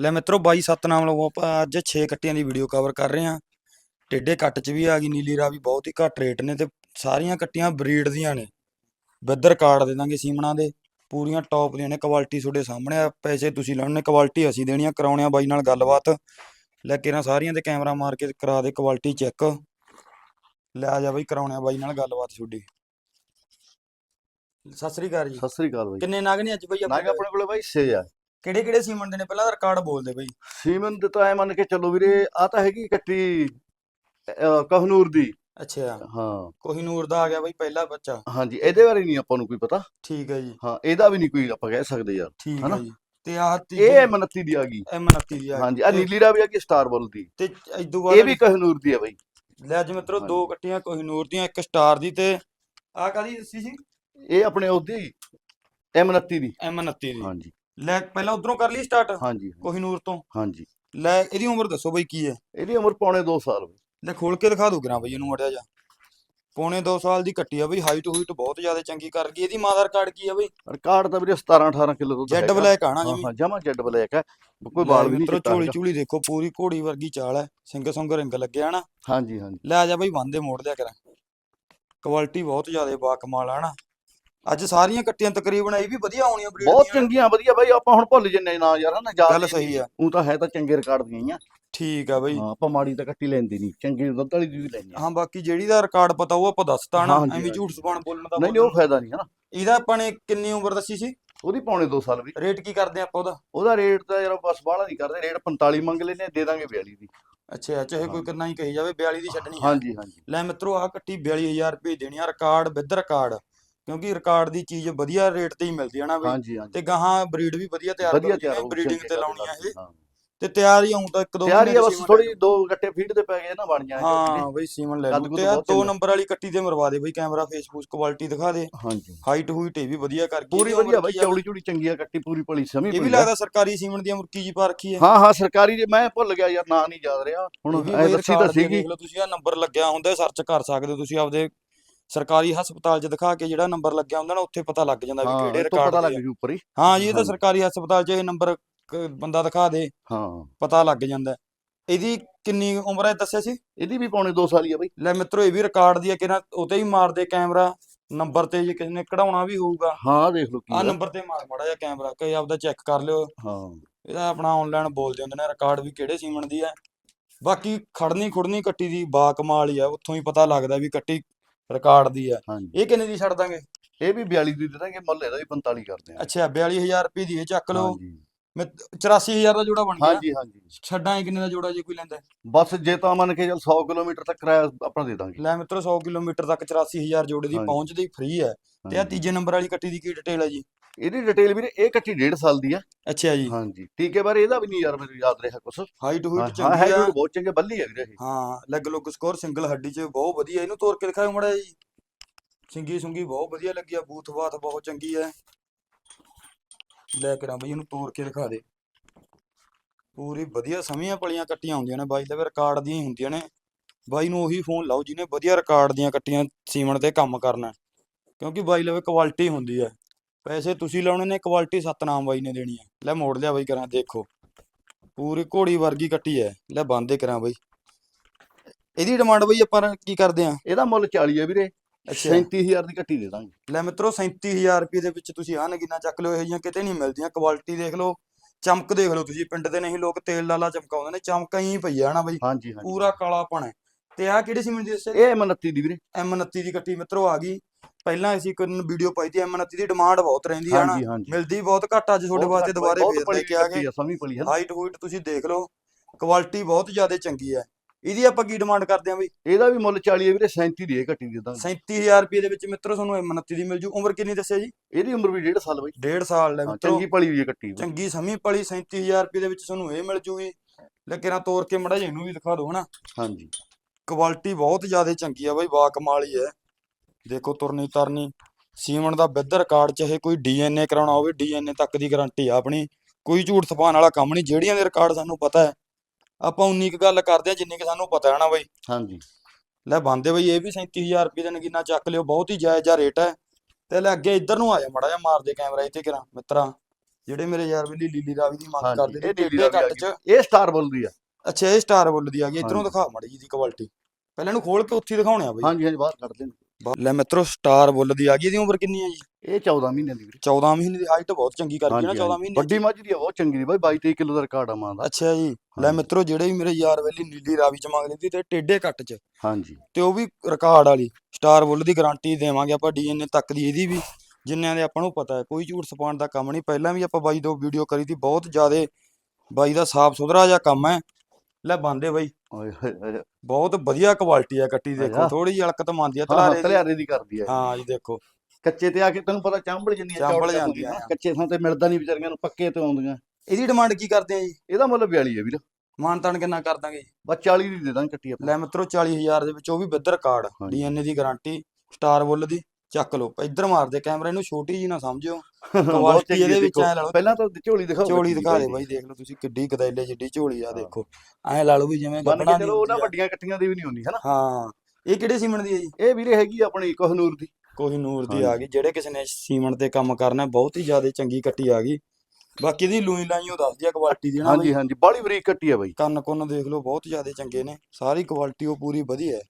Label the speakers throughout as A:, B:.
A: ਲੈ ਮਿੱਤਰੋ ਬਾਈ ਸਤਨਾਮ ਲਵੋ ਆਪਾਂ ਅੱਜ 6 ਕੱਟੀਆਂ ਦੀ ਵੀਡੀਓ ਕਵਰ ਕਰ ਰਹੇ ਹਾਂ। ਟੇਡੇ ਕੱਟ ਚ ਵੀ ਆ ਗਈ ਨੀਲੀ ਰਾਵੀ ਬਹੁਤ ਹੀ ਘੱਟ ਰੇਟ ਨੇ ਤੇ ਸਾਰੀਆਂ ਕੱਟੀਆਂ ਬਰੀਡ ਦੀਆਂ ਨੇ। ਵਿਦ ਰਿਕਾਰਡ ਦੇ ਦਾਂਗੇ ਸੀਮਣਾ ਦੇ ਪੂਰੀਆਂ ਟੌਪ ਦੀਆਂ ਨੇ ਕੁਆਲਿਟੀ ਤੁਹਾਡੇ ਸਾਹਮਣੇ ਆ ਪੈਸੇ ਤੁਸੀਂ ਲਾਉਣੇ ਕੁਆਲਿਟੀ ਅਸੀਂ ਦੇਣੀ ਆ ਕਰਾਉਣੇ ਆ ਬਾਈ ਨਾਲ ਗੱਲਬਾਤ। ਲੈ ਕੇ ਨਾ ਸਾਰੀਆਂ ਤੇ ਕੈਮਰਾ ਮਾਰ ਕੇ ਕਰਾ ਦੇ ਕੁਆਲਿਟੀ ਚੈੱਕ ਲੈ ਆ ਜਾ ਬਾਈ ਕਰਾਉਣੇ ਆ ਬਾਈ ਨਾਲ ਗੱਲਬਾਤ ਤੁਹਾਡੀ। ਸਤਿ ਸ੍ਰੀ ਅਕਾਲ ਜੀ।
B: ਸਤਿ ਸ੍ਰੀ ਅਕਾਲ ਬਾਈ।
A: ਕਿੰਨੇ ਨਗ ਨੇ ਅੱਜ ਬਾਈ
B: ਨਾਗ ਆਪਣੇ ਕੋਲੇ ਬਾਈ 6 ਆ।
A: ਕਿਹੜੇ ਕਿਹੜੇ ਸੀਮਨ ਦੇ ਨੇ? ਪਹਿਲਾਂ ਰਿਕਾਰਡ ਬੋਲਦੇ ਬਾਈ।
B: ਸੀਮਨ ਦੇ ਤਾਂ ਐ ਮੰਨ ਕੇ ਚੱਲੋ ਵੀਰੇ ਆ ਤਾਂ ਹੈਗੀ ਅਹ, ਕਹਨੂਰ ਦੀ।
A: ਅੱਛਾ।
B: ਹਾਂ।
A: ਕੋਹੀਨੂਰ ਦਾ ਆ ਗਿਆ ਬਾਈ ਪਹਿਲਾ ਬੱਚਾ।
B: ਹਾਂਜੀ ਇਹਦੇ ਬਾਰੇ ਨਹੀਂ ਆਪਾਂ ਨੂੰ ਕੋਈ ਪਤਾ।
A: ਠੀਕ ਹੈ ਜੀ।
B: ਹਾਂ ਇਹਦਾ ਵੀ ਨਹੀਂ ਕੋਈ ਆਪਾਂ ਕਹਿ ਸਕਦੇ ਯਾਰ।
A: ਠੀਕ? ਹੈ ਜੀ। ਤੇ ਆਹ
B: ਇਹ M29 ਦੀ ਆ ਗਈ।
A: M29 ਦੀ ਆ
B: ਹਾਂਜੀ ਆ
A: ਤੇ-
B: ਨੀਲੀ ਰਾ ਵੀ ਆ ਗਈ ਸਟਾਰ ਬੁੱਲ ਦੀ।
A: ਤੇ ਇਦੋਂ
B: ਇਹ ਵੀ
A: ਬਾਅਦ
B: ਕਹਨੂਰ ਦੀ ਆ ਬਾਈ।
A: ਲੈ ਅੱਜ ਮਿੱਤਰੋ ਦੋ। ਕੱਟੀਆਂ ਕੋਹੀਨੂਰ ਦੀਆਂ ਇੱਕ ਸਟਾਰ ਦੀ ਤੇ ਆਹ ਕਾਦੀ ਦੱਸੀ ਸੀ?
B: ਇਹ ਆਪਣੇ ਉਹਦੀ M29 ਦੀ।
A: M29 ਦੀ।
B: ਹਾਂਜੀ।
A: ਲੈ ਪਹਿਲਾਂ ਉਧਰੋਂ ਕਰ ਲਈ ਸਟਾਰਟ
B: ਹਾਂਜੀ
A: ਕੋਹੀਨੂਰ ਤੋਂ?
B: ਹਾਂਜੀ।
A: ਲੈ ਇਹਦੀ ਉਮਰ ਦੱਸੋ ਬਾਈ ਕੀ ਹੈ?
B: ਇਹਦੀ ਉਮਰ ਪੌਣੇ 2 ਸਾਲ ਬਾਈ।
A: ਲੈ ਖੋਲ ਕੇ ਦਿਖਾ ਦੋ ਕਰਾਂ ਬਾਈ ਇਹਨੂੰ ਮੜਿਆ ਜਾ ਪੌਣੇ 2 ਸਾਲ ਦੀ ਕੱਟੀ ਆ ਬਈ ਹਾਈਟ ਹੂਈਟ ਬਹੁਤ ਜ਼ਿਆਦਾ ਚੰਗੀ ਕਰ ਗਈ। ਇਹਦੀ ਮਾਂ ਦਾ ਰਿਕਾਰਡ ਕੀ ਆ ਬਈ?
B: ਰਿਕਾਰਡ ਤਾਂ ਵੀਰੇ 17 18 ਕਿਲੋ ਦੁੱਧ
A: ਜੈਡ। ਬਲੈਕ ਆ ਨਾ
B: ਹਾਂ ਜਮਾ ਜੈਡ ਬਲੈਕ ਹੈ ਕੋਈ
A: ਲੈ
B: ਬਾਲ ਵੀ ਨਹੀਂ ਚਿੱਟਾ ਹੈਗਾ।
A: ਝੂਲੀ ਦੇਖੋ ਪੂਰੀ ਘੋੜੀ ਵਰਗੀ ਚਾਲ ਹੈ। ਸਿੰਘ ਸੰਗ ਰਿੰਗ ਲੱਗਿਆ ਹਨਾ
B: ਹਾਂਜੀ ਹਾਂਜੀ।
A: ਲੈ ਆ ਜਾ ਬਈ ਬੰਦੇ ਮੋੜ ਲਿਆ ਕਰਾਂ। ਕੁਆਲਿਟੀ ਬਹੁਤ ਜ਼ਿਆਦਾ ਬਾ ਕਮਾਲ ਆ ਨਾ। ਅੱਜ ਸਾਰੀਆਂ ਕੱਟੀਆਂ ਤਕਰੀਬਨ ਇਹ ਵੀ ਵਧੀਆ ਆਉਣੀਆਂ breed
B: ਬਹੁਤ। ਚੰਗੀਆਂ ਵਧੀਆ ਬਾਈ ਆਪਾਂ ਹੁਣ ਭੁੱਲ ਜੰਨੇ ਨਾ ਯਾਰ ਨਾ ਯਾਦ
A: ਗੱਲ ਸਹੀ ਆ।
B: ਉਹ ਤਾਂ ਹੈ ਤਾਂ ਚੰਗੇ ਰਿਕਾਰਡ ਦੀਆਂ ਆ।
A: ਠੀਕ ਆ ਬਈ।
B: ਹਾਂ ਆਪਾਂ ਮਾੜੀ ਤਾਂ ਕੱਟੀ ਲੈਂਦੀ ਨਹੀਂ ਚੰਗੀ ਦੁੱਧ ਵਾਲੀ ਦੀ ਵੀ ਲੈਂਦੇ
A: ਹਾਂ ਬਾਕੀ ਜਿਹੜੀ ਦਾ ਰਿਕਾਰਡ ਪਤਾ ਉਹ ਆਪਾਂ ਦੱਸਤਾ ਨਾ ਐਵੇਂ ਝੂਠ। ਜ਼ਬਾਨ ਬੋਲਣ ਦਾ
B: ਨਹੀਂ ਉਹ। ਫਾਇਦਾ ਨਹੀਂ ਹੈ ਨਾ
A: ਇਹਦਾ ਆਪਾਂ ਨੇ ਕਿੰਨੀ ਉਮਰ ਦੱਸੀ ਸੀ?
B: ਉਹਦੀ ਪੌਣੇ 2 ਸਾਲ ਵੀ।
A: ਰੇਟ ਕੀ ਕਰਦੇ ਆਪਾਂ ਉਹਦਾ?
B: ਉਹਦਾ ਰੇਟ ਤਾਂ ਯਾਰ ਬਸ ਬਾਹਲਾ ਨਹੀਂ ਕਰਦੇ ਰੇਟ 45 ਮੰਗ ਲੈਨੇ ਦੇ ਦਾਂਗੇ 42 ਦੀ।
A: ਅੱਛਾ ਚਾਹੇ ਕੋਈ। ਕਿੰਨਾ ਹੀ ਕਹੀ ਜਾਵੇ 42 ਦੀ ਛੱਡਣੀ
B: ਹਾਂਜੀ ਹਾਂਜੀ।
A: ਲੈ ਮਿੱਤਰੋ ਆ ਕੱਟੀ 42000 ਰੁਪਏ ਦੇਣੀ ਆ ਰਿਕਾਰਡ ਵਿਦ ਰਿਕਾਰਡ ਕਿਉਂਕਿ ਰਿਕਾਰਡ ਦੀ ਚੀਜ਼ ਵਧੀਆ ਰੇਟ ਤੇ ਹੀ ਮਿਲਦੀ ਹੈ ਨਾ ਬਈ
B: ਹਾਂਜੀ ਹਾਂਜੀ।
A: ਤੇ ਗਾਹਾਂ ਬਰੀਡ ਵੀ ਵਧੀਆ ਤਿਆਰ
B: ਵਧੀਆ ਤਿਆਰ
A: ਬਰੀਡਿੰਗ ਤੇ ਲਾਉਣੀ ਆ ਇਹ। ਤੇ ਤਿਆਰ ਹੀ ਆਉਂ ਤਾਂ ਇੱਕ ਦੋ
B: ਤਿਆਰ ਬਸ ਥੋੜੀ ਦੋ ਗੱਟੇ ਫੀਡ ਤੇ ਪੈ ਗਏ ਨਾ ਬਣ ਜਾਣੇ
A: ਹਾਂ ਬਈ ਸੀਮਨ ਲੈ ਲੂ ਤੇ ਆ ਦੋ। ਨੰਬਰ ਵਾਲੀ ਕੱਟੀ ਤੇ ਮਰਵਾ ਦੇ ਬਈ ਕੈਮਰਾ ਫੇਸਬੁੱਕ ਕੁਆਲਿਟੀ ਦਿਖਾ ਦੇ।
B: ਹਾਂਜੀ।
A: ਹਾਈਟ ਹੂਈਟ ਇਹ ਵੀ ਵਧੀਆ ਕਰ ਗਈ
B: ਪੂਰੀ ਵਧੀਆ ਬਾਈ? ਚੌੜੀ ਚੌੜੀ ਚੰਗੀ ਆ ਕੱਟੀ ਪੂਰੀ ਭਲੀ ਸਮੀ
A: ਇਹ ਵੀ ਲੱਗਦਾ ਸਰਕਾਰੀ ਸੀਮਨ ਦੀਆਂ ਮੁਰਕੀ ਜੀ ਪਾ ਰੱਖੀ ਹੈ।
B: ਹਾਂ ਹਾਂ ਸਰਕਾਰੀ ਜੇ ਮੈਂ ਭੁੱਲ ਗਿਆ ਯਾਰ ਨਾਂ ਨਹੀਂ ਯਾਦ ਰਿਹਾ।
A: ਇਹ
B: ਹੁਣ
A: ਬਈ
B: ਦੱਸੀ ਤਾਂ ਸੀਗੀ।
A: ਤੁਸੀਂ ਆ ਨੰਬਰ ਲੱਗਿਆ ਹੁੰਦਾ ਸਰਚ ਕਰ ਸਕਦੇ ਹੋ ਤੁਸੀਂ ਆਪਦੇ ਸਰਕਾਰੀ ਹਸਪਤਾਲ 'ਚ ਦਿਖਾ ਕੇ ਜਿਹੜਾ ਨੰਬਰ ਲੱਗਿਆ ਹੁੰਦਾ ਨਾ ਉੱਥੇ ਪਤਾ ਲੱਗ ਜਾਂਦਾ ਵੀ
B: ਹਾਂ
A: ਕਿਹੜੇ
B: ਇਹ ਤੋਂ ਪਤਾ ਲੱਗ
A: ਆ।
B: ਜੂ ਉੱਪਰ ਹੀ
A: ਹਾਂ ਜੀ ਇਹ ਤਾਂ
B: ਹਾਂਜੀ।
A: ਸਰਕਾਰੀ ਹਸਪਤਾਲ 'ਚ ਇਹ ਨੰਬਰ ਬੰਦਾ ਦਿਖਾ ਦੇ
B: ਹਾਂ
A: ਪਤਾ ਲੱਗ ਜਾਂਦਾ ਹੈ। ਇਹਦੀ ਕਿੰਨੀ ਉਮਰ ਹੈ ਦੱਸਿਆ ਸੀ
B: ਇਹਦੀ ਵੀ ਪੌਣੇ 2 ਸਾਲ ਹੀ ਆ ਬਾਈ
A: ਲੈ ਮਿੱਤਰੋ ਇਹ ਵੀ ਰਿਕਾਰਡ ਦੀ ਹੈ ਕਿ ਨਾ ਉਤੇ ਹੀ ਮਾਰਦੇ ਕੈਮਰਾ ਨੰਬਰ ਤੇ ਜੇ ਕਿਸੇ ਨੇ ਕਢਾਉਣਾ ਵੀ ਹੋਊਗਾ
B: ਹਾਂ ਦੇਖ ਲਓ ਕੀ
A: ਆ
B: ਆ।
A: ਨੰਬਰ ਤੇ ਮਾਰ ਮਾੜਾ ਜਿਹਾ ਕੈਮਰਾ ਕਈ ਆਪਦਾ ਚੈੱਕ ਕਰ ਲਿਓ
B: ਹਾਂ
A: ਇਹਦਾ ਆਪਣਾ ਆਨਲਾਈਨ ਬੋਲਦੇ ਹੁੰਦੇ ਨੇ ਰਿਕਾਰਡ ਵੀ ਕਿਹੜੇ ਸੀਮਨ ਦੀ ਹੈ ਬਾਕੀ ਖੜਨੀ ਖੁੜਨੀ ਕੱਟੀ ਦੀ ਬਾ ਕਮਾਲ ਹੀ ਆ ਉੱਥੋਂ ਹੀ ਪਤਾ ਲੱਗਦਾ ਵੀ ਕੱਟੀ ਰਿਕਾਰਡ ਦੀ
B: ਹਾਂਜੀ।
A: ਇਹ ਕਿੰਨੇ ਦੀ ਛੱਡ ਦਾਂਗੇ?
B: ਇਹ ਵੀ 42 ਦੀ ਦੇ ਦਾਂਗੇ ਮੁੱਲ ਇਹਦਾ ਵੀ 45 ਕਰਦੇ ਆ।
A: ਅੱਛਾ 42000 ਰੁਪਏ ਦੀ ਇਹ ਚੱਕ ਲਓ।
B: ਹਾਂਜੀ।
A: ਮੈਂ 84000 ਦਾ ਜੋੜਾ ਬਣ ਗਿਆ।
B: ਹਾਂਜੀ ਹਾਂਜੀ।
A: ਛੱਡਾਂ ਇਹ ਕਿੰਨੇ ਦਾ ਜੋੜਾ ਜੇ ਕੋਈ ਲੈਂਦਾ? ਹੈ?
B: ਬਸ ਜੇ ਤਾਂ ਮੰਨ ਕੇ ਚੱਲ 100 ਕਿਲੋਮੀਟਰ ਤੱਕ ਕਿਰਾਇਆ ਆਪਣਾ ਦੇ ਦਾਂਗੇ।
A: ਲੈ ਮਿੱਤਰੋ 100 ਕਿਲੋਮੀਟਰ ਤੱਕ 84000 ਜੋੜੇ ਦੀ
B: ਹਾਂਜੀ।
A: ਪਹੁੰਚਦੀ ਫ੍ਰੀ ਹੈ ਤੇ ਆ
B: ਹਾਂਜੀ।
A: ਤੀਜੇ ਨੰਬਰ ਵਾਲੀ ਕੱਟੀ ਦੀ ਕੀ ਡਿਟੇਲ ਹੈ ਜੀ?
B: ਇਹਦੀ ਡਿਟੇਲ ਵੀਰੇ ਇਹ ਕੱਟੀ 1.5 ਸਾਲ ਦੀ ਆ।
A: ਅੱਛਾ ਜੀ।
B: ਹਾਂਜੀ। ਟੀਕੇ ਬਾਰੇ ਇਹਦਾ ਵੀ ਨਹੀਂ ਯਾਰ ਮੈਨੂੰ ਯਾਦ ਰਿਹਾ ਕੁਛ।
A: ਹਾਈਟ
B: ਹਾਂ
A: ਹੂਈਟ
B: ਹਾਂ,
A: ਚੰਗੀ
B: ਹੈ
A: ਆ।
B: ਵੀ ਬਹੁਤ ਚੰਗੇ ਬੱਲੀ ਹੈ ਵੀਰੇ ਇਹ।
A: ਹਾਂ ਲੈਗ ਲੁੱਗ ਸਕੋਰ ਸਿੰਗਲ ਹੱਡੀ 'ਚ ਬਹੁਤ ਵਧੀਆ ਇਹਨੂੰ ਤੋੜ ਕੇ ਦਿਖਾਓ ਮੜਾ ਜੀ। ਸਿੰਗੀ ਸੁੰਗੀ ਬਹੁਤ ਵਧੀਆ ਲੱਗੀ ਆ ਬੂਥ ਬਾਤ ਬਹੁਤ ਚੰਗੀ ਹੈ ਲੈ ਕਰਾਂ ਬਈ ਇਹਨੂੰ ਤੋੜ ਕੇ ਦਿਖਾ ਦੇ। ਪੂਰੀ ਵਧੀਆ ਸਮੀਆਂ ਪਲੀਆਂ ਕੱਟੀਆਂ ਹੁੰਦੀਆਂ ਨੇ ਬਾਈ ਦੇ ਰਿਕਾਰਡ ਦੀਆਂ ਹੀ ਹੁੰਦੀਆਂ ਨੇ। ਬਾਈ ਨੂੰ ਉਹੀ ਫੋਨ ਲਾਓ ਜਿਹਨੇ ਵਧੀਆ ਰਿਕਾਰਡ ਦੀਆਂ ਕੱਟੀਆਂ ਸੀਮਨ ਤੇ ਕੰਮ ਕਰਨਾ। ਹੈ। ਕਿਉਂਕਿ ਬਾਈ ਲਵੇ ਕੁਆਲਿਟੀ ਹੁੰਦੀ ਹੈ ਪੈਸੇ ਤੁਸੀਂ ਲਾਉਣੇ ਨੇ ਕੁਆਲਿਟੀ ਸਤਨਾਮ ਬਾਈ ਨੇ ਦੇਣੀ ਹੈ ਲੈ ਮੋੜ ਲਿਆ ਬਾਈ ਕਰਾਂ ਦੇਖੋ। ਪੂਰੀ ਘੋੜੀ ਵਰਗੀ ਕੱਟੀ ਹੈ ਲੈ ਬੰਦੇ ਕਰਾਂ ਬਾਈ। ਇਹਦੀ ਡਿਮਾਂਡ ਬਈ ਆਪਾਂ ਕੀ ਕਰਦੇ ਆਂ?
B: ਇਹਦਾ ਮੁੱਲ 40 ਹੈ ਵੀਰੇ।
A: ਅੱਛਾ।
B: 37000 ਦੀ ਕੱਟੀ ਦੇ ਦਾਂਗੇ।
A: ਲੈ ਮਿੱਤਰੋ 37000 ਰੁਪਏ ਦੇ ਵਿੱਚ ਤੁਸੀਂ ਆਹ ਨਗੀਨਾ ਚੱਕ ਲਿਓ ਇਹ ਜਿਹੀਆਂ ਕਿਤੇ ਨਹੀਂ ਮਿਲਦੀਆਂ। ਕੁਆਲਿਟੀ ਦੇਖ ਲਓ ਚਮਕ ਦੇਖ ਲਓ ਤੁਸੀਂ। ਪਿੰਡ ਦੇ ਨਹੀਂ ਲੋਕ ਤੇਲ ਲਾਲਾ ਚਮਕਾਉਂਦੇ ਨੇ ਚਮਕਾਂ ਹੀ ਪਈ ਆ ਨਾ ਬਈ।
B: ਹਾਂਜੀ ਹਾਂਜੀ।
A: ਪੂਰਾ ਕਾਲਾਪਣ ਹੈ ਤੇ ਆਹ ਕਿਹੜੀ ਸੀਮੈਂਟ ਦੀ ਦੱਸਿਆ
B: ਇਹ M29 ਦੀ ਵੀਰੇ।
A: M29 ਦੀ ਕੱਟੀ ਮਿੱਤਰੋ ਆ ਗਈ। ਪਹਿਲਾਂ ਅਸੀਂ ਕੋਈ ਵੀਡੀਓ ਪਾਈ ਤੀ M29 ਦੀ ਡਿਮਾਂਡ ਬਹੁਤ ਰਹਿੰਦੀ ਆ ਨਾ।
B: ਹਾਂਜੀ ਹਾਂਜੀ।
A: ਮਿਲਦੀ ਬਹੁਤ ਘੱਟ ਅੱਜ ਤੁਹਾਡੇ
B: ਬਹੁਤ
A: ਵਾਸਤੇ
B: ਘੱਟ
A: ਦੁਬਾਰੇ
B: ਬਹੁਤ
A: ਫੇਰ ਕੇ ਆ ਗਏ।
B: ਆ, ਸਮੀ ਪਲੀ ਹੈ ਨਾ।
A: ਹਾਈਟ ਹੂਈਟ ਤੁਸੀਂ ਦੇਖ ਲਓ ਕੁਆਲਿਟੀ ਬਹੁਤ ਜ਼ਿਆਦਾ ਚੰਗੀ ਹੈ ਇਹਦੀ ਆਪਾਂ ਕੀ ਡਿਮਾਂਡ ਕਰਦੇ ਆਂ ਬਈ
B: ਇਹਦਾ ਵੀ ਮੁੱਲ 40 ਹੈ ਵੀਰੇ 37 ਦੀ ਕੱਟੀ ਦੇ ਦਾਂਗੇ
A: 37000 ਰੁਪਏ ਦੇ ਵਿੱਚ ਮਿੱਤਰੋ ਤੁਹਾਨੂੰ M29 ਦੀ ਮਿਲ ਜੂ। ਉਮਰ ਕਿੰਨੀ ਦੱਸਿਆ ਜੀ?
B: ਇਹਦੀ ਉਮਰ ਵੀ 1.5 ਸਾਲ ਬਾਈ।
A: ਡੇਢ ਸਾਲ ਲੈ
B: ਹਾਂ,
A: ਮਿੱਤਰੋ।
B: ਚੰਗੀ ਪਲੀ ਹੋਈ ਹੈ। ਵੀ।
A: ਚੰਗੀ ਸਮੀ ਪਲੀ 37000 ਰੁਪਏ ਦੇ ਵਿੱਚ ਤੁਹਾਨੂੰ ਇਹ ਮਿਲ ਜੂਗੀ। ਲੇਕਿਨ ਤੋੜ ਕੇ ਮੜਾ ਇਹਨੂੰ ਵੀ ਦਿਖਾ ਦਿਓ ਹਨਾ।
B: ਹਾਂਜੀ।
A: ਕੁਆਲਿਟੀ ਬਹੁਤ ਜ਼ਿਆਦਾ ਚੰਗੀ ਆ ਬਾਈ ਬਾ ਕਮਾਲ ਹੀ ਹੈ। ਦੇਖੋ ਤੁਰਨੀ ਤਰਨੀ ਸੀਮਨ ਦਾ ਬਿੱਧ ਰਿਕਾਰਡ ਚਾਹੇ ਕੋਈ ਡੀਐਨਏ ਕਰਾਉਣਾ ਹੋਵੇ ਡੀਐਨਏ ਤੱਕ ਦੀ ਗਾਰੰਟੀ ਆ ਆਪਣੀ ਕੋਈ ਝੂਠ ਛਪਾਉਣ ਵਾਲਾ ਕੰਮ ਨਹੀਂ ਜਿਹੜੀਆਂ ਦੇ ਰਿਕਾਰਡ ਸਾਨੂੰ ਪਤਾ ਹੈ ਆਪਾਂ ਉਨੀ ਕੁ ਗੱਲ ਕਰਦੇ ਆ ਜਿੰਨੀ ਕੁ ਸਾਨੂੰ ਪਤਾ ਹੈ ਨਾ ਬਾਈ।
B: ਹਾਂਜੀ।
A: ਲੈ ਬੰਦੇ ਬਈ ਇਹ ਵੀ 37000 ਰੁਪਏ ਦੇ ਨਗੀਨਾ ਚੱਕ ਲਿਓ ਬਹੁਤ ਹੀ ਜਾਇਜ਼ ਜਿਹਾ ਰੇਟ ਹੈ ਤੇ ਲੈ ਅੱਗੇ ਇੱਧਰ ਨੂੰ ਆ ਜਾ ਮੜਾ ਜਾ ਮਾਰ ਦੇ ਕੈਮਰਾ ਇੱਥੇ ਕਰਾਂ ਮਿੱਤਰਾ ਜਿਹੜੇ ਮੇਰੇ ਯਾਰ ਵੇਲੀ ਲੀਲੀ ਰਾਵੀ ਦੀ ਮੰਗ ਕਰਦੇ
B: ਇਹ
A: ਨੇ ਟੇਡੇ ਕੱਟ ਚ?
B: ਇਹ ਸਟਾਰ ਬੁੱਲ ਦੀ ਆ।
A: ਅੱਛਾ ਇਹ ਸਟਾਰ ਬੁੱਲ ਦੀ ਆ ਗਈ ਇਧਰੋਂ। ਦਿਖਾ ਮੜੀ ਜੀ ਦੀ ਕੁਆਲਿਟੀ ਪਹਿਲਾਂ ਇਹਨੂੰ ਖੋਲ ਕੇ ਉੱਥੇ ਦਿਖਾਉਣੇ ਆ ਬਈ।
B: ਹਾਂਜੀ ਹਾਂਜੀ ਬਾਹਰ ਕੱਢਦੇ ਨੇ
A: ਬਾ- ਲੈ ਮਿੱਤਰੋ ਸਟਾਰ ਬੁੱਲ ਦੀ ਆ ਗਈ ਇਹਦੀ ਉਮਰ ਕਿੰਨੀ ਆ ਜੀ?
B: ਇਹ 14 ਮਹੀਨੇ ਦੀ ਵੀਰੇ।
A: 14 ਮਹੀਨੇ ਦੀ ਹਾਈਟ ਬਹੁਤ ਚੰਗੀ ਕਰ ਗਈ ਨਾ
B: ਹਾਂਜੀ,
A: 14
B: ਹਾਂਜੀ।
A: ਮਹੀਨੇ
B: ਵੱਡੀ ਮੱਝ ਦੀ ਆ ਬਹੁਤ ਚੰਗੀ ਦੀ ਬਾਈ 22 23 ਕਿਲੋ ਦਾ ਰਿਕਾਰਡ ਆ ਮਾਂ ਦਾ।
A: ਅੱਛਾ ਜੀ। ਲੈ। ਮਿੱਤਰੋ ਜਿਹੜੇ ਵੀ ਮੇਰੇ ਯਾਰ ਵੇਲੀ ਨੀਲੀ ਰਾਵੀ ਚ ਮੰਗਦੇ ਸੀ ਤੇ ਟੇਡੇ ਕੱਟ ਚ
B: ਹਾਂਜੀ।
A: ਤੇ ਉਹ ਵੀ ਰਿਕਾਰਡ ਵਾਲੀ ਸਟਾਰ ਬੁੱਲ ਦੀ ਗਾਰੰਟੀ ਦੇਵਾਂਗੇ ਆਪਾਂ ਡੀਐਨਏ ਤੱਕ ਦੀ ਇਹਦੀ ਵੀ ਜਿੰਨਿਆਂ ਦੇ ਆਪਾਂ ਨੂੰ ਪਤਾ ਹੈ। ਕੋਈ ਝੂਠ ਸਪਾਉਣ ਦਾ ਕੰਮ ਨਹੀਂ। ਪਹਿਲਾਂ ਵੀ ਆਪਾਂ ਬਾਈ ਤੋਂ ਵੀਡੀਓ ਕਰੀ ਤੀ ਬਹੁਤ ਜ਼ਿਆਦੇ ਬਾਈ ਦਾ ਸਾਫ਼ ਸੁਥਰਾ ਜਿਹਾ ਕੰਮ ਹੈ। ਲੈ ਬੰਦੇ ਬਾਈ
B: ਓਏ ਹੋਏ ਹੋਏ।
A: ਬਹੁਤ ਵਧੀਆ ਕੁਆਲਿਟੀ ਹੈ ਕੱਟੀ ਦੇਖੋ
B: ਅੱਛਾ।
A: ਥੋੜੀ ਜਿਹੀ ਹਲਕਤ ਮੰਦੀ ਆ
B: ਹਾਂ ਹਾਂ
A: ਤਲਾਰੇ ਦੀ
B: ਤਲਿਆਰੇ ਦੀ ਕਰਦੀ ਆ ਇਹ।
A: ਹਾਂ ਜੀ ਦੇਖੋ
B: ਕੱਚੇ ਤੇ ਆ ਕੇ ਤੈਨੂੰ ਪਤਾ ਚਾਂਬਲ ਜਿੰਨੀਆਂ
A: ਚਾਂਬਲ
B: ਚੌੜੀਆਂ
A: ਜਾਂਦੀਆਂ
B: ਹੁੰਦੀਆਂ
A: ਆ।
B: ਕੱਚੇ ਥਾਂ ਤੇ ਮਿਲਦਾ ਨਹੀਂ ਵਿਚਾਰੀਆਂ ਨੂੰ ਪੱਕੇ ਤੇ ਆਉਂਦੀਆਂ
A: ਇਹਦੀ ਡਿਮਾਂਡ ਕੀ ਕਰਦੇ ਆ ਜੀ
B: ਇਹਦਾ ਮੁੱਲ 42 ਹੈ ਵੀਰ
A: ਮਾਨਤਾਨ ਕਿੰਨਾ ਕਰ ਦਾਂਗੇ ਜੀ?
B: ਬਸ 40 ਦੀ ਦੇ ਦਾਂਗੇ ਕੱਟੀ ਆਪਾਂ
A: ਲੈ ਮਿੱਤਰੋ 40000 ਦੇ ਵਿੱਚ ਉਹ ਵੀ ਬਿੱਧਰ ਕਾਰਡ
B: ਹਾਂਜੀ।
A: ਡੀਐਨਏ ਦੀ ਗਾਰੰਟੀ ਸਟਾਰ ਬੁੱਲ ਦੀ ਚੱਕ ਲਓ ਇੱਧਰ ਮਾਰਦੇ ਕੈਮਰੇ ਨੂੰ ਛੋਟੀ ਜੀ ਨਾ ਸਮਝਿਓ। ਕੁਆਲਿਟੀ ਇਹਦੇ ਵਿੱਚ। ਐ ਲਾ ਲਓ।
B: ਪਹਿਲਾਂ ਤਾਂ ਝੋਲੀ ਦਿਖਾਓ
A: ਝੋਲੀ ਦਿਖਾ ਦੇ
B: ਦੀ।
A: ਬਾਈ ਦੇਖ ਲਓ ਤੁਸੀਂ ਕਿੱਡੀ ਗਦੈਲੇ ਜਿੱਡੀ ਝੋਲੀ ਆ। ਦੇਖੋ। ਐ ਲਾ ਲਓ ਵੀ ਜਿਵੇਂ ਗੱਬਣਾ ਨਹੀਂ
B: ਚਲੋ ਉਹਨਾਂ। ਵੱਡੀਆਂ ਕੱਟੀਆਂ ਦੀ ਵੀ ਨਹੀਂ ਹੁੰਦੀ ਹਨਾ?
A: ਹਾਂ। ਇਹ ਕਿਹੜੇ ਸੀਮਨ ਦੀ ਹੈ ਜੀ?
B: ਇਹ ਵੀਰੇ ਹੈਗੀ ਆਪਣੀ ਕੋਹਨੂਰ ਦੀ।
A: ਕੋਈ ਨੂਰ ਦੀ। ਆ ਗਈ ਜਿਹੜੇ ਕਿਸੇ ਨੇ ਸੀਮਨ ਤੇ ਕੰਮ ਕਰਨਾ ਬਹੁਤ ਹੀ ਜ਼ਿਆਦਾ ਚੰਗੀ ਕੱਟੀ ਆ ਗਈ। ਬਾਕੀ ਇਹਦੀ ਲੂਈ ਲਾਈ ਉਹ ਦੱਸਦੀ ਆ ਕੁਆਲਿਟੀ ਦੀ ਨਾ
B: ਹਾਂਜੀ
A: ਬਈ।
B: ਹਾਂਜੀ ਬਾਲੀ ਬਰੀਕ ਕੱਟੀ ਆ ਬਾਈ।
A: ਕੰਨ ਕੁੰਨ ਦੇਖ ਲਓ ਬਹੁਤ ਜ਼ਿਆਦਾ ਚੰਗੇ ਨੇ। ਸਾਰੀ ਕੁਆਲਿਟੀ ਉਹ ਪੂਰੀ ਵਧੀਆ ਹੈ।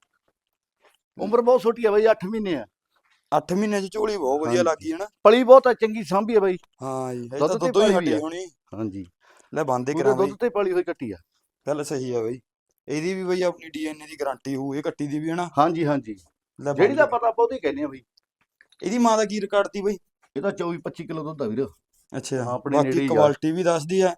B: ਉਮਰ ਬਹੁਤ ਛੋਟੀ ਆ ਬਾਈ 8 ਮਹੀਨੇ ਆ।
A: 8 ਮਹੀਨੇ ਚ ਝੋਲੀ ਬਹੁਤ ਵਧੀਆ। ਲੱਗੀ ਹੈ ਨਾ।
B: ਪਲੀ ਬਹੁਤ ਆ ਚੰਗੀ ਸਾਂਭੀ ਆ ਬਾਈ।
A: ਹਾਂ ਜੀ ਇਹ
B: ਦੁੱਧ
A: ਤਾਂ
B: ਤੇ
A: ਦੁੱਧੋਂ ਹੀ
B: ਪਾਈ ਵੀ
A: ਹਟੀ
B: ਆ।
A: ਹੋਣੀ।
B: ਹਾਂਜੀ।
A: ਲੈ ਬੰਦੇ
B: ਪੂਰੇ
A: ਕਰਾਂ ਬਈ।
B: ਦੁੱਧ ਤੇ ਪਲੀ ਹੋਈ ਕੱਟੀ ਆ।
A: ਗੱਲ ਸਹੀ ਆ ਬਈ। ਇਹਦੀ ਵੀ ਬਈ ਆਪਣੀ ਡੀਐਨਏ ਦੀ ਗਾਰੰਟੀ ਹੋਊ ਇਹ ਕੱਟੀ ਦੀ ਵੀ ਹੈ ਨਾ
B: ਹਾਂਜੀ ਹਾਂਜੀ।
A: ਲੈ
B: ਜਿਹੜੀ ਦਾ
A: ਬੰਦੇ-
B: ਪਤਾ ਆਪਾਂ ਉਹਦੀ ਕਹਿੰਦੇ ਆ ਬਾਈ।
A: ਇਹਦੀ ਮਾਂ ਦਾ ਕੀ ਰਿਕਾਰਡ ਤੀ ਬਈ?
B: ਇਹਦਾ 24 25 ਕਿਲੋ ਦੁੱਧ ਆ ਵੀਰ।
A: ਅੱਛਾ
B: ਆਪਣੇ ਨੇੜੇ
A: ਬਾਕੀ
B: ਹੀ ਆ।
A: ਕੁਆਲਿਟੀ ਵੀ ਦੱਸਦੀ ਹੈ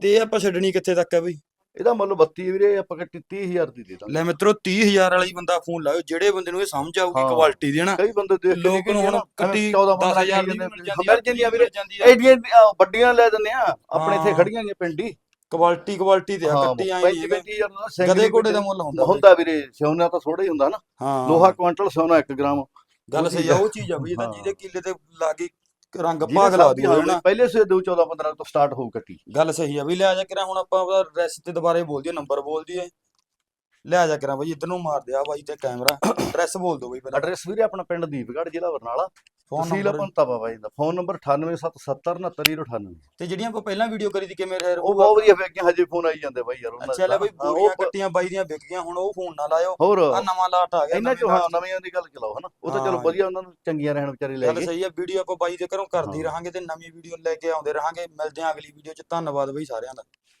A: ਤੇ ਇਹ ਆਪਾਂ ਛੱਡਣੀ ਕਿੱਥੇ ਤੱਕ ਹੈ ਬਈ?
B: ਇਹਦਾ ਮੁੱਲ 32 ਵੀਰੇ ਆਪਾਂ ਕੱਟੀ 30000 ਦੀ ਦੇ ਦਾਂਗੇ
A: ਲੈ ਮਿੱਤਰੋ 30000 ਵਾਲਾ ਹੀ ਬੰਦਾ ਫੋਨ ਲਾਓ ਜਿਹੜੇ ਬੰਦੇ ਨੂੰ ਇਹ ਸਮਝ ਆਊਗੀ
B: ਹਾਂ।
A: ਕੁਆਲਿਟੀ ਦੀ ਨਾ
B: ਕਈ ਬੰਦੇ ਦੇਖ ਕੇ
A: ਲੋਕ ਨੂੰ ਹੁਣ
B: ਜਾਣ,
A: ਕੱਟੀ
B: 14
A: 10000 ਦੀ ਵੀ ਆ
B: ਵੀਰੇ ਐਡੀਆਂ ਅਹ, ਵੱਡੀਆਂ ਲੈ ਦਿੰਦੇ ਆ ਆਪਣੇ ਇੱਥੇ
A: ਹਾਂ।
B: ਖੜੀਆਂ ਨੇ ਪਿੰਡੀ
A: ਕੁਆਲਿਟੀ ਕੁਆਲਿਟੀ ਤੇ ਆ ਕੱਟੀ ਆਈ
B: 35 35000 ਦਾ ਸਿੰਗਲ
A: ਗਦੇ ਘੋੜੇ ਦਾ ਮੁੱਲ ਹੁੰਦਾ।
B: ਹੁੰਦਾ ਵੀਰੇ ਸੋਨਾ ਤਾਂ ਥੋੜਾ ਹੀ ਹੁੰਦਾ ਨਾ
A: ਹਾਂ
B: ਲੋਹਾ ਕੁਆਂਟਲ ਸੋਨਾ 1 ਗ੍ਰਾਮ
A: ਗੱਲ ਸਹੀ ਆ। ਉਹ ਚੀਜ਼ ਆ ਬਈ ਇਹ ਤਾਂ
B: ਹਾਂ।
A: ਜਿਹਦੇ ਕਿੱਲੇ ਤੇ ਲਾਗੀ ਰੰਗ ਭਾਗ ਲਾ
B: ਦੀ
A: ਦੂਗਾ
B: ਹਾਂ,
A: ਨਾ।
B: ਪਹਿਲੇ ਸੇ 2 14 15 ਤੋਂ ਸਟਾਰਟ ਹੋਊ ਕੱਟੀ
A: ਗੱਲ ਸਹੀ ਆ ਬਈ ਲੈ ਜਾ ਕਰਾਂ ਹੁਣ ਆਪਾਂ ਉਹਦਾ ਐਡਰੈਸ ਤੇ ਦੁਬਾਰੇ ਬੋਲ ਦਈਏ ਨੰਬਰ ਬੋਲ ਦਈਏ। ਲੈ ਜਾ ਕਰਾਂ ਬਈ ਇੱਧਰ ਨੂੰ ਮਾਰ ਦਿਆ ਬਾਈ ਤੇ ਕੈਮਰਾ ਐਡਰੈਸ ਬੋਲ ਦਿਓ ਬਈ ਪਹਿਲਾਂ।
B: ਐਡਰੈਸ ਵੀਰੇ ਆਪਣਾ ਪਿੰਡ ਦੀਪਗੜ੍ਹ ਜ਼ਿਲ੍ਹਾ ਬਰਨਾਲਾ।
A: ਫੋਨ
B: ਤਹਿਸੀਲ
A: ਨੰਬਰ
B: ਪੰਤਾ ਬਾਬਾ ਜੀ ਦਾ ਫੋਨ ਨੰਬਰ 9877799098
A: ਤੇ ਜਿਹੜੀਆਂ ਆਪਾਂ ਪਹਿਲਾਂ ਵੀਡੀਓ ਕਰੀ ਸੀ ਕਿਵੇਂ ਰਹਿ
B: ਉਹ ਬਹੁਤ ਵਧੀਆ ਫਿਰ ਹਜੇ ਫੋਨ ਆਈ ਜਾਂਦੇ ਬਾਈ ਯਾਰ ਉਹਨਾਂ
A: ਅੱਛਾ ਲੈ ਬਈ
B: ਪ-
A: ਕੱਟੀਆਂ ਬਾਈ ਦੀਆਂ ਵਿਕ ਗਈਆਂ ਹੁਣ ਉਹ ਫੋਨ ਨਾ ਲਾਇਓ।
B: ਹੋਰ।
A: ਆ ਨਵਾਂ ਲਾਟ ਆ ਗਿਆ
B: ਇਹਨਾਂ ਚੋਂ ਹਾਂ। ਨਵੀਆਂ ਦੀ ਗੱਲ ਚਲਾਓ ਹਨਾ? ਉਹ ਤਾਂ ਚਲੋ। ਵਧੀਆ ਉਹਨਾਂ ਨੂੰ ਚੰਗੀਆਂ ਰਹਿਣ ਵਿਚਾਰੇ ਲੈ
A: ਗੱਲ
B: ਗਏ।
A: ਸਹੀ ਆ ਵੀਡੀਓ ਆਪਾਂ ਬਾਈ ਦੇ ਘਰੋਂ ਕਰਦੇ। ਰਹਾਂਗੇ ਤੇ ਨਵੀਂ ਵੀਡੀਓ ਲੈ ਕੇ ਆਉਂਦੇ ਰਹਾਂਗੇ। ਮਿਲਦੇ ਆਂ ਅਗਲੀ ਵੀਡੀਓ 'ਚ ਧੰਨਵਾਦ ਬਈ ਸਾਰਿਆਂ ਦਾ।